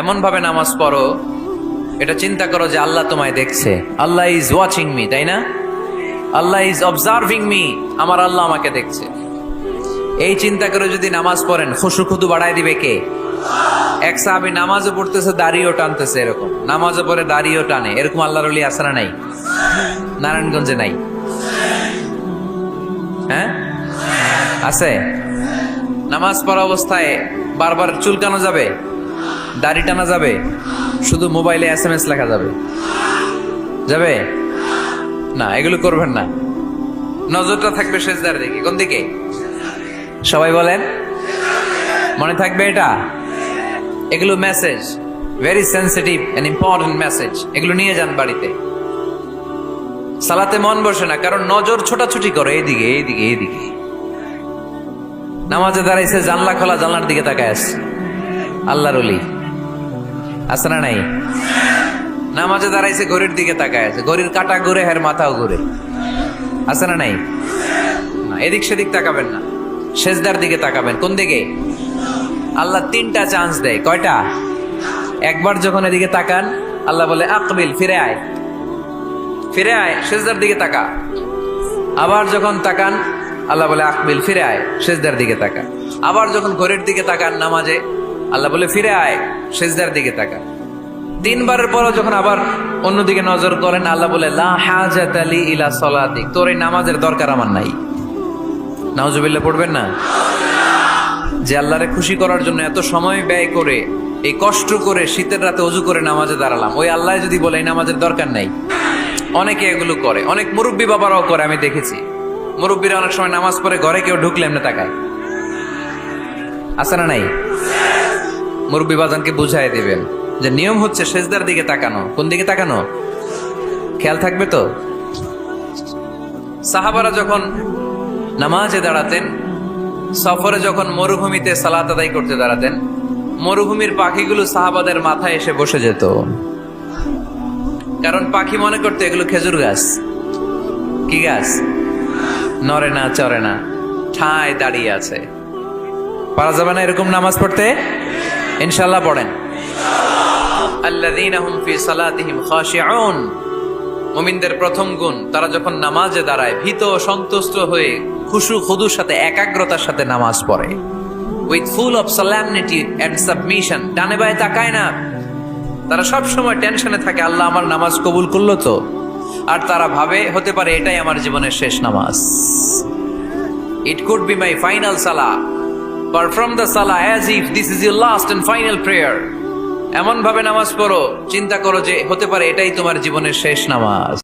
এমন ভাবে নামাজ পড়ো, এটা চিন্তা করো যে আল্লাহ তোমায় দেখছে। আল্লাহ ইজ ওয়াচিং মি তাই না? আল্লাহ ইজ অবজার্ভিং মি আমার আল্লাহ আমাকে দেখছে। এই চিন্তা করে যদি নামাজ পড়েন খুশু খুদু বাড়ায় দিবে কে? এক সাহাবি নামাজও পড়তেছে, দাড়িও টানতেছে এরকম। নামাজও পড়ে, দাড়িও টানে। এরকম আল্লাহর অলি আসারা নাই? নারায়ণগঞ্জে নাই? হ্যাঁ? আছে? নামাজ পড়া অবস্থায় বারবার চুলকানো যাবে? দাড়ি টানা যাবে, শুধু মোবাইলে এস এম এস লেখা যাবে। যাবে? না, এগুলো করবেন না। নজরটা থাকবে শেষ শেষদার দিকে। কোন দিকে? সবাই বলেন। মনে থাকবে এটা? এগুলো message very sensitive and important message এগুলো নিয়ে যান বাড়িতে। সালাতে মন বসে না, কারণ নজর ছোটাছুটি করে এইদিকে এইদিকে এইদিকে নামাজে দাঁড়াইছে, জানলা খোলা, জানলার দিকে তাকায় আল্লাহর অলি না নাই। নামাজে দাঁড়াইছে, ঘড়ির দিকে তাকায় আছে। ঘড়ির কাটা ঘুরে, হের মাথাও ঘুরে। না নাই। এদিক সেদিক তাকাবেন না। সেজদার দিকে তাকাবেন। কোন দিকে? আল্লাহ তিনটা চান্স দেয়। কয়টা? একবার যখন এদিকে তাকান, আল্লাহ বলে, আকবিল, ফিরে আয়। ফিরে আয়, সেজদার দিকে তাকা। আবার যখন তাকান, আল্লাহ বলে, আকবিল, ফিরে আয়। সেজদার দিকে তাকা। আবার যখন ঘড়ির দিকে তাকান নামাজে আল্লাহ বলে, ফিরে আয়, সেজদার দিকে তাকা। তিনবারের পরও যখন আবার অন্যদিকে নজর করেন, আল্লাহ বলে ইলা সলাতিক, তোর এই নামাজের দরকার আমার নাই। নাউজুবিল্লাহ পড়বেন না? যে আল্লাহরে খুশি করার জন্য এত সময় ব্যয় করে, এই কষ্ট করে শীতের রাতে অজু করে নামাজে দাঁড়ালাম, ওই আল্লাহ যদি বলে, এই নামাজের দরকার নাই। অনেকে এগুলো করে, অনেক মুরব্বী বাবারাও করে, আমি দেখেছি। মুরব্বীরা অনেক সময় নামাজ পড়ে ঘরে কেউ ঢুকলে এমনি তাকায়। আছে না নাই? মুরব্বী বাজানকে বুঝাই দিবেন যে নিয়ম হচ্ছে সেজদার দিকে তাকানো। কোন দিকে তাকানো? খেয়াল থাকবে তো? সাহাবারা যখন নামাজে দাঁড়াতেন, সফরে যখন মরুভূমিতে সালাত আদায় করতে দাঁড়াতেন, মরুভূমির পাখিগুলো সাহাবাদের মাথায় এসে বসে যেত। কারণ পাখি মনে করতে এগুলো খেজুর গাছ। কি গাছ? নরে না চরে না ঠায় দাঁড়িয়ে আছে। পারা যাবে না এরকম নামাজ পড়তে? ইনশাল্লাহ পড়েন। আল্লাযীনা হুম ফি সালাতিহিম খাশিউন। মুমিনদের প্রথম গুণ, তারা যখন নামাজে দাঁড়ায়, ভীত সন্তুষ্ট হয়ে খুশু খুদুর সাথে, একাগ্রতার সাথে নামাজ পড়ে। With full of solemnity and submission ডানে বায়ে তাকায় না। তারা সব সময় টেনশনে থাকে, আল্লাহ আমার নামাজ কবুল করল তো? আর তারা ভাবে, হতে পারে এটাই আমার জীবনের শেষ নামাজ। It could be my final salah perform the salah as if this is your last and final prayer এমন ভাবে নামাজ পড়ো, চিন্তা করো যে হতে পারে এটাই তোমার জীবনের শেষ নামাজ।